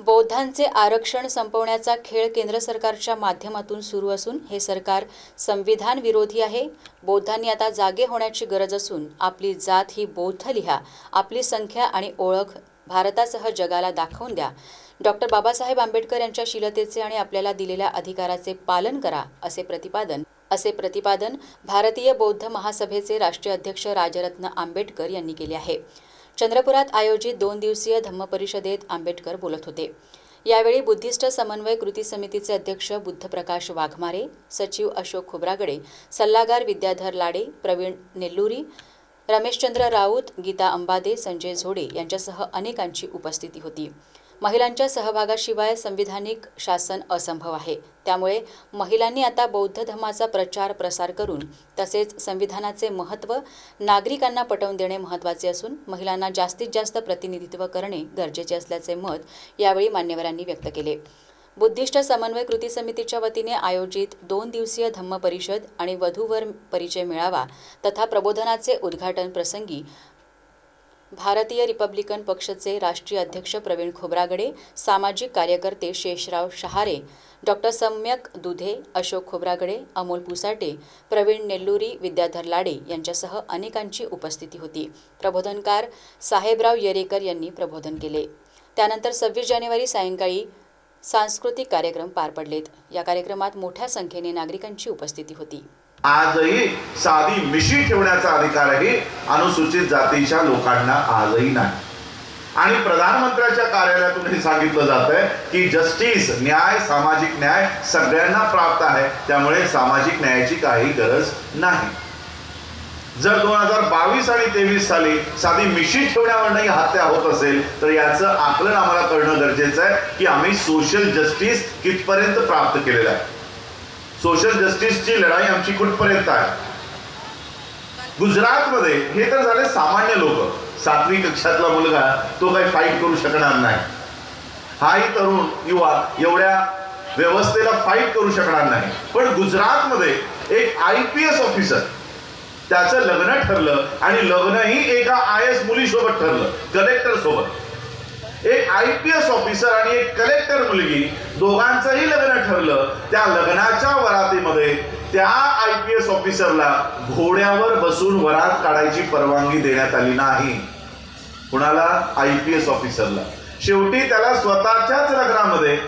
बौद्धांचे आरक्षण संपवण्याचा खेळ केंद्र सरकारच्या माध्यमातून सुरू असून हे सरकार संविधान विरोधी आहे. बौद्धांनी आता जागे होण्याची गरज असून आपली जात ही बौद्ध लिहा आपली संख्या आणि ओळख भारतासह जगाला दाखवून द्या. डॉक्टर बाबासाहेब आंबेडकर यांच्या शीलतेचे आणि आपल्याला दिलेल्या अधिकाराचे पालन करा असे प्रतिपादन असे प्रतिपादन भारतीय बौद्ध महासभेचे राष्ट्रीय अध्यक्ष राजरत्न आंबेडकर यांनी केले आहे. चंद्रपुरात आयोजित दोन दिवसीय धम्म परिषदेत आंबेडकर बोलत होते. यावेळी बुद्धिस्ट समन्वय कृती समितीचे अध्यक्ष बुद्धप्रकाश वाघमारे सचिव अशोक खोब्रागडे सल्लागार विद्याधर लाडे प्रवीण नेल्लुरी रमेशचंद्र राऊत गीता अंबादे संजय झोडे यांच्यासह अनेकांची उपस्थिती होती. महिलांच्या सहभागाशिवाय संविधानिक शासन असंभव आहे. त्यामुळे महिलांनी आता बौद्ध धर्माचा प्रचार प्रसार करून तसेच संविधानाचे महत्त्व नागरिकांना पटवून देणे महत्त्वाचे असून महिलांना जास्तीत जास्त प्रतिनिधित्व करणे गरजेचे असल्याचे मत यावेळी मान्यवरांनी व्यक्त केले. बुद्धिष्ट समन्वय कृती समितीच्या वतीने आयोजित दोन दिवसीय धम्म परिषद आणि वधूवर परिचय मेळावा तथा प्रबोधनाचे उद्घाटन प्रसंगी भारतीय रिपब्लिकन पक्षाचे राष्ट्रीय अध्यक्ष प्रवीण खोब्रागडे सामाजिक कार्यकर्ते शेषराव शहारे डॉक्टर सम्यक दुधे अशोक खोब्रागडे अमोल पुसाटे प्रवीण नेल्लुरी विद्याधर लाडे यांच्यासह अनेकांची उपस्थिती होती. प्रबोधनकार साहेबराव येरेकर यांनी प्रबोधन केले. त्यानंतर सव्वीस जानेवारी सायंकाळी सांस्कृतिक कार्यक्रम पार पडलेत. या कार्यक्रमात मोठ्या संख्येने नागरिकांची उपस्थिती होती. आजही साधी मिशी ठेवण्याचा अधिकारही अनुसूचित जातीच्या लोकांना आजही नाही. आणि प्रधानमंत्र्याच्या कार्यालयातून हे सांगितलं जात आहे की जस्टिस न्याय सामाजिक न्याय सगळ्यांना प्राप्त आहे. त्यामुळे सामाजिक न्यायाची काही गरज नाही. जर दोन हजार बावीस आणि तेवीस साली साधी मिशी ठेवण्यावरही हत्या होत असेल तर याचं आकलन आम्हाला करणं गरजेचं आहे की आम्ही सोशल जस्टिस कितपर्यंत प्राप्त केलेलं आहे. सोशल जस्टिसची लढाई आमची कुठपर्यंत आहे? गुजरातमध्ये हे तर झाले सामान्य लोक. सातवी कक्षातला मुलगा तो काही फाईट करू शकणार नाही. हाही तरुण युवा एवढ्या व्यवस्थेला फाईट करू शकणार नाही. पण गुजरातमध्ये एक आय पी एस ऑफिसर त्याचं लग्न ठरलं आणि लग्नही एका आय एस मुलीसोबत ठरलं कलेक्टर सोबत. एक आय पी एस ऑफिसर आणि एक कलेक्टर मुलगी दोघांचंही लग्न ठरलं. त्या लग्नाच्या वरातीमध्ये त्या आय पी एस ऑफिसरला घोड्यावर बसून वरात काढायची परवानगी देण्यात आली नाही. कुणाला? आय पी एस ऑफिसरला शेवटी त्याला स्वतःच्याच लग्नामध्ये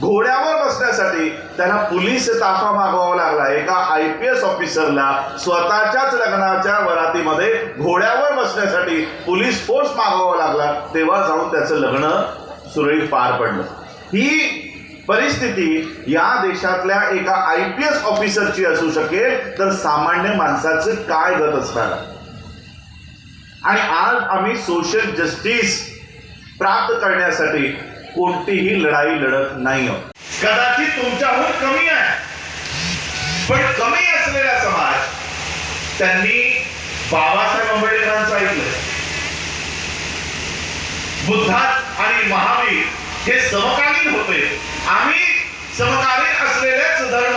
घोड्यावर बसण्यासाठी त्याला पोलीस ताफा मागवावा लागला. एका आय पी एस ऑफिसरला स्वतःच्याच लग्नाच्या वरातीमध्ये घोड्यावर बसण्यासाठी पोलीस फोर्स मागवावा लागला तेव्हा जाऊन त्याचं लग्न सुरळीत पार पडलं. ही परिस्थिती या देशातल्या एका आय पी एस ऑफिसरची असू शकेल तर सामान्य माणसाचं काय गत असणार? आणि आज आम्ही सोशल जस्टिस प्राप्त करण्यासाठी कोणतीही लढाई लढत नाही आहोत कदाचित तुमच्याहून कमी आहे. पण कमी असलेला समाज त्यांनी बाबासाहेब आंबेडकरांचं ऐकलं बुद्धात आणि महावीर हे समकालीन होते. आम्ही समकालीन असलेलेच धर्म